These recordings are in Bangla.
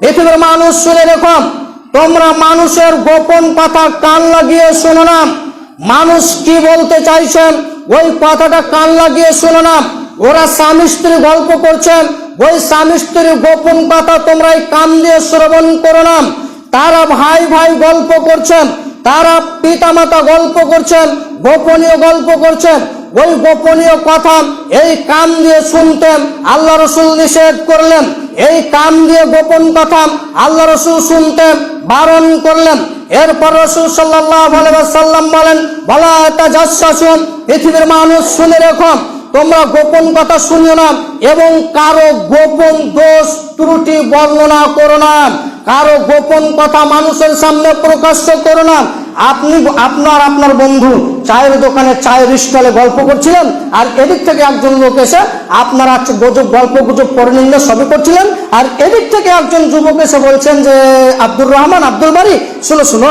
পৃথিবীর মানুষ শুনে তোমরা মানুষের গোপন কথা কান লাগিয়ে শোনো না। মানুষ কি বলতে চাইছেন? ওই কথাটা কান লাগিয়ে শোনো না। ওরা স্বামী স্ত্রী গল্প করছেন। ওই স্বামী স্ত্রীর গোপন কথা তোমরা কান দিয়ে শ্রবণ করো না। তারা ভাই ভাই গল্প করছেন। তারা পিতামাতা গল্প করছেন। গোপনীয় গল্প করছেন। ওই গোপনীয় কথা এই কান দিয়ে শুনতেন। আল্লাহ রসুল নিষেধ করলেন। এই কান দিয়ে গোপন কথা আল্লাহ রসুল শুনতেন বারণ করলেন। এরপর রসুল সাল্লাম বলেন, বলা এটা যাচ্ছাসুন পৃথিবীর মানুষ শুনে রেখো, তোমরা গোপন কথা শুনিও না এবং কারও গোপন দোষ, ত্রুটি বর্ণনা করো না। কারও গোপন কথা মানুষের সামনে প্রকাশ্য করো না। আপনি আপনার আপনার বন্ধু চায়ের দোকানে চায়ের স্টলে গল্প করছিলেন, আর এদিক থেকে একজন লোক এসে আপনার গুজব, গল্প গুজব পরে নিলে সবই করছিলেন, আর এদিক থেকে একজন যুবক এসে বলছেন যে, আব্দুর রহমান, আব্দুল বাড়ি শুনো শুনো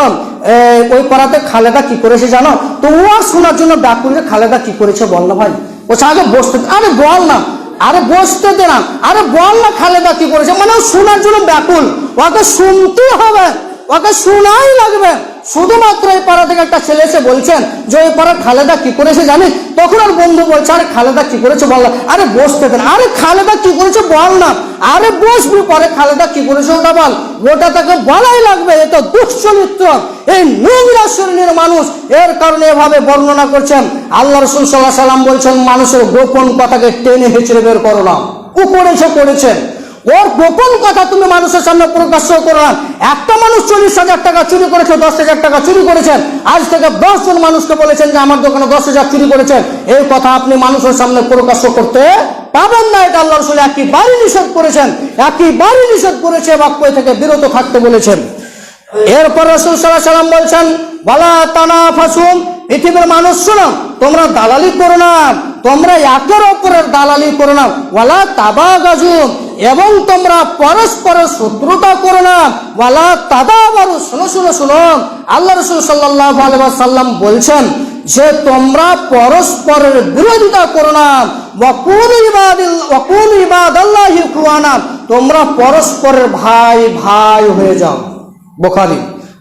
ওই পাড়াতে খালেদা কি করেছে জানো? তো ও আর শোনার জন্য যে, খালেদা কি করেছে বল না ভাই। ও আগে বসতে, আরে বল না, আরে বসতে দে না, আরে বল না খালেদা কি করেছে। মানে শোনার জন্য ব্যাকুল, ওকে শুনতে হবে, ওকে শোনাই লাগবে। শুধুমাত্র এই পাড়া থেকে একটা ছেলে এসে বলছেন যে ওই পাড়া খালেদা কি করেছে জানিস তখন আর বন্ধু বলছে, আরে খালেদা কি করেছে বল আরে বসতে দেন। আরে খালেদা কি করেছে বল না। আরে বসবি পরে, খালেদা কি করেছে ওটা বল। ওটা তাকে বলাই লাগবে এটা দুশ্চরিত্র এই নোংরা শ্রেণির মানুষ। এর কারণে এভাবে বর্ণনা করছেন। আল্লাহ রসুল সাল্লাহ সাল্লাম বলছেন, মানুষের গোপন কথাকে টেনে হেঁচড়ে বের করো না। ও করেছে করেছেন ওর গোপন কথা তুমি মানুষের সামনে প্রকাশ্য করো একটা মানুষ চল্লিশ হাজার টাকা চুরি করেছে, দশ হাজার টাকা চুরি করেছেন। আজ থেকে দশ জন মানুষকে বলেছেন যে আমার দোকানে দশ হাজার চুরি করেছেন। এই কথা আপনি মানুষের সামনে প্রকাশ্য করতে পাবেন না। এটা আল্লাহ রসুল একইবারই নিষেধ করেছেন একইবারই নিষেধ করেছে, বাক্য থেকে বিরত থাকতে বলেছেন। এরপর রসুল সাল্লাহ সাল্লাম বলছেন বলা তানা ফাসুম পৃথিবীর মানুষ শোনো, তোমরা দালালি করো না। তোমরা একের অপরের দালালি করো না। ওয়ালা তাবা গাজুম এবং তোমরা পরস্পরের শত্রুতা করো না। ওয়ালা তাদা বারু শোনো শোনো শোনো। আল্লাহ রসুল সাল্লাহ সাল্লাম বলছেন যে, তোমরা পরস্পরের বিরোধিতা করো না। তোমরা পরস্পরের ভাই ভাই হয়ে যাও। বোখারি,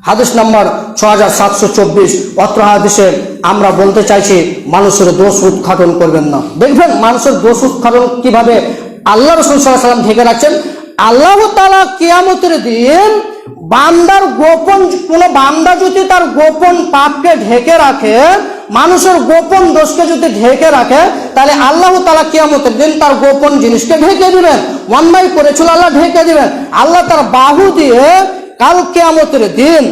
হাদিস নাম্বার ছ হাজার সাতশো চব্বিশ। অত্র হাদিসে আমরা বলতে চাইছি, মানুষের দোষ উৎঘাটন করবেন না। দেখবেন মানুষের দোষ উৎঘাটন কীভাবে আল্লাহ রসুল সাল্লাম ঢেকে রাখছেন, আল্লাহ তালা কেয়ামতের দিন বান্দার গোপন কোনো বান্দা যদি তার গোপন পাপকে ঢেকে রাখে, মানুষের গোপন দোষকে যদি ঢেকে রাখে, তাহলে আল্লাহ তালা কিয়ামতের দিন তার গোপন জিনিসকে ঢেকে দিবেন। অন্যায় করেছিল আল্লাহ ঢেকে দিবেন। আল্লাহ তার বাহু দিয়ে কাল কেয়ামতের দিন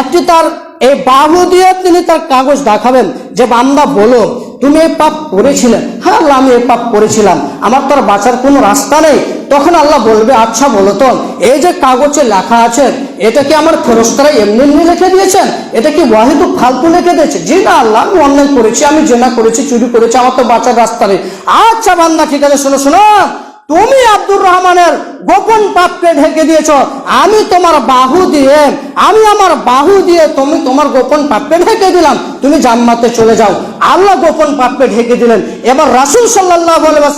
একটি তার এই বাহু দিয়ে তিনি তার কাগজ দেখাবেন যে বান্দা বলো, তুমি এই পাপ করেছিলে? হ্যাঁ আল্লাহ, আমি এই পাপ করেছিলাম। আমার তো আর বাঁচার কোনো রাস্তা নেই। তখন আল্লাহ বলবে আচ্ছা বলো তো, এই যে কাগজে লেখা আছে, এটা কি আমার ফেরস্তারা এমনি এমনি লিখে দিয়েছেন? এটা কি ওয়াহিদু ফালতু লিখে দিয়েছে? জি না আল্লাহ, আমি অন্যায় করেছি, আমি জেনা করেছি, চুরি করেছি, আমার তো বাঁচার রাস্তা নেই। আচ্ছা বান্দা, ঠিক আছে, শোনো শোনো। তুমি আব্দুর রহমানের গোপন পাপকে ঢেকে দিয়েছ। আমি তোমার বাহু দিয়ে, আমি আমার বাহু দিয়ে তুমি তোমার গোপন পাপকে ঢেকে দিলাম। তুমি জাম্মাতে চলে যাও। আল্লাহ গোপন পাপকে ঢেকে দিলেন। এবার রাসুল সাল্লাহ